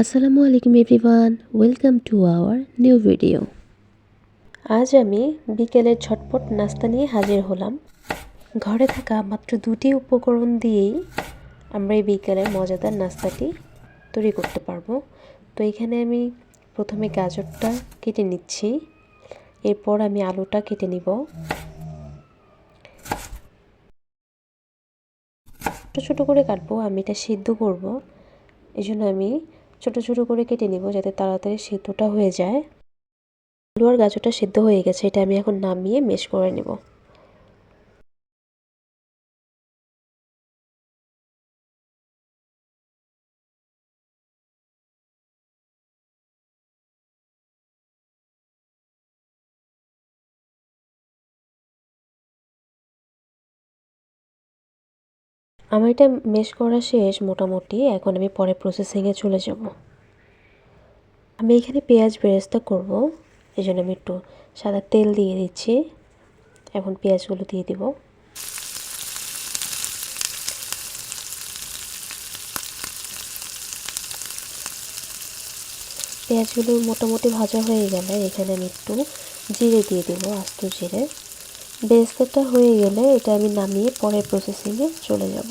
আসসালামু আলাইকুম everyone welcome to our new video আজ আমি বিকেলের ঝটপট নাস্তা নিয়ে হাজির হলাম। ঘরে থাকা মাত্র দুটি উপকরণ দিয়েই আমরা এই বিকেলের মজাদার নাস্তাটি তৈরি করতে পারব। তো এখানে আমি প্রথমে গাজরটা কেটে নিচ্ছি। এরপর আমি আলুটা কেটে নিব। ছোটো ছোটো করে কাটবো, আমি এটা সিদ্ধ করব। এই জন্য আমি ছোট ছোট করে কেটে নেব যাতে তাড়াতাড়ি সেদ্ধটা হয়ে যায়। আলু আর গাজরটা সেদ্ধ হয়ে গেছে, এটা আমি এখন নামিয়ে মেশ করে নেব। আমার এটা মেশ করা শেষ মোটামুটি, এখন আমি পরে প্রসেসিংয়ে চলে যাব। আমি এখানে পেঁয়াজ বেরেস্তা করব এই জন্য আমি একটু সাদা তেল দিয়ে দিচ্ছি। এখন পেঁয়াজগুলো দিয়ে দিব। পেঁয়াজগুলো মোটামুটি ভাজা হয়ে গেলে এখানে আমি একটু জিরে দিয়ে দেবো, আস্ত জিরে। বেরেস্তাটা হয়ে গেলে এটা আমি নামিয়ে পরের প্রসেসিংয়ে চলে যাব।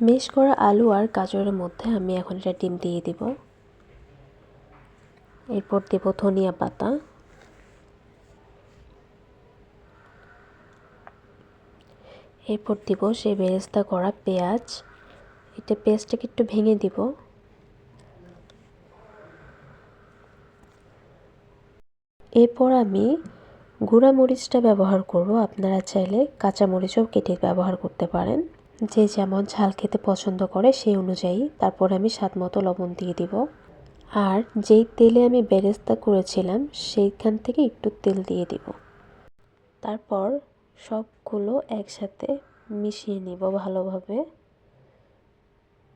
মেশ করা আলু আর গাজরের মধ্যে আমি এখন এটা ডিম দিয়ে দিব। এরপর দেব ধনিয়া পাতা। এরপর দিব সেই বেরেস্তা করা পেঁয়াজ। এটা পেঁয়াজটাকে একটু ভেঙে দিব। এরপর আমি গুঁড়া মরিচটা ব্যবহার করব। আপনারা চাইলে কাঁচা মরিচও কেটে ব্যবহার করতে পারেন। যে যেমন ঝাল খেতে পছন্দ করে সেই অনুযায়ী তারপর আমি স্বাদ মতো লবণ দিয়ে দিব। আর যেই তেলে আমি বেরেস্তা করেছিলাম সেইখান থেকে একটু তেল দিয়ে দিব। তারপর সবগুলো একসাথে মিশিয়ে নিব ভালোভাবে।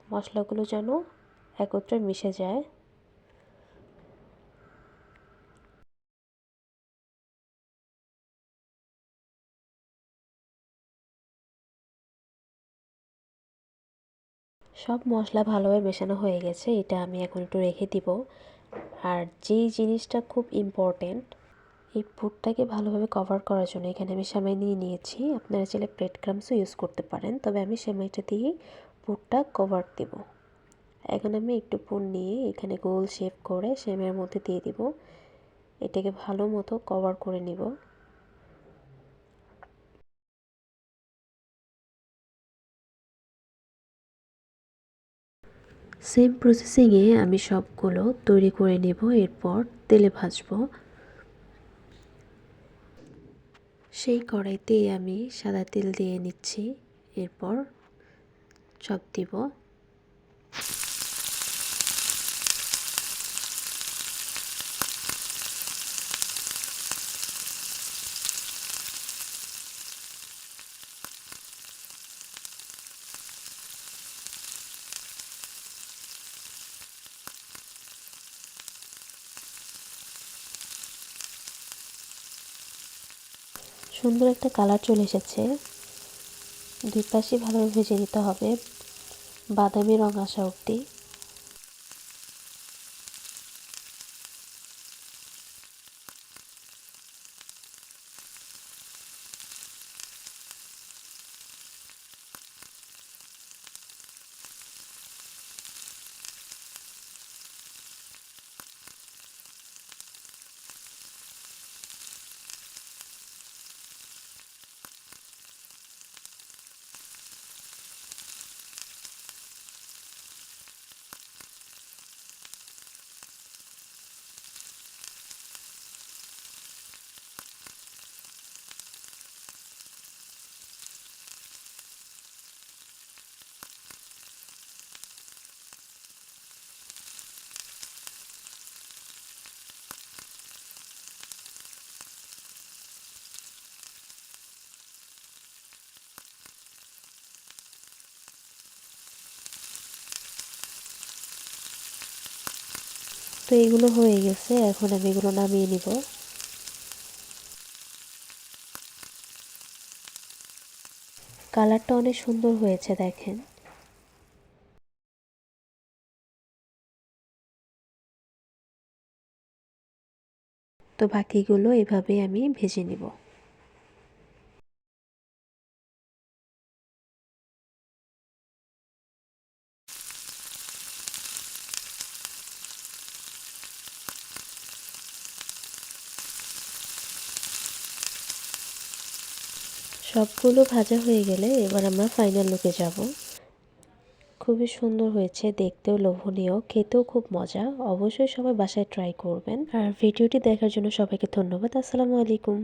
মশলাগুলো যেন একত্রে মিশে যায়। সব মশলা ভালোভাবে মেশানো হয়ে গেছে, এটা আমি এখন একটু রেখে দিব। আর যেই জিনিসটা খুব ইম্পর্টেন্ট এই পুরটাকে ভালোভাবে কভার করার জন্য এখানে আমি সেমাই নিয়ে নিয়েছি। আপনারা চাইলে ব্রেড ক্রামসও ইউজ করতে পারেন, তবে আমি সেমাইটা দিয়েই পুরটা কভার দেব। এখন আমি একটু পুর নিয়ে এখানে গোল শেপ করে সেমাইয়ের মধ্যে দিয়ে দিব। এটাকে ভালো মতো কভার করে নিব। সেম প্রসেসিংয়ে আমি সবগুলো তৈরি করে নেব, এরপর তেলে ভাজবো। সেই কড়াইতেই আমি সাদা তেল দিয়ে নিচ্ছি, এরপর সব দিব। সুন্দর একটা কালার চলে এসেছে। দুই পাশে ভালোভাবে ভেজে নিতে হবে। বাদামি রং আসা অবধি। তো এইগুলো হয়ে গেছে, এখন আমি এগুলো নামিয়ে নিব। কালারটা অনেক সুন্দর হয়েছে, দেখেন। তো বাকিগুলো এভাবে আমি ভেজে নিব। সবগুলো ভাজা হয়ে গেলে এবার আমরা ফাইনাল লুকে যাব। খুবই সুন্দর হয়েছে, দেখতেও লোভনীয়, খেতেও খুব মজা। অবশ্যই সবাই বাসায় ট্রাই করবেন। আর ভিডিওটি দেখার জন্য সবাইকে ধন্যবাদ। আসসালামু আলাইকুম।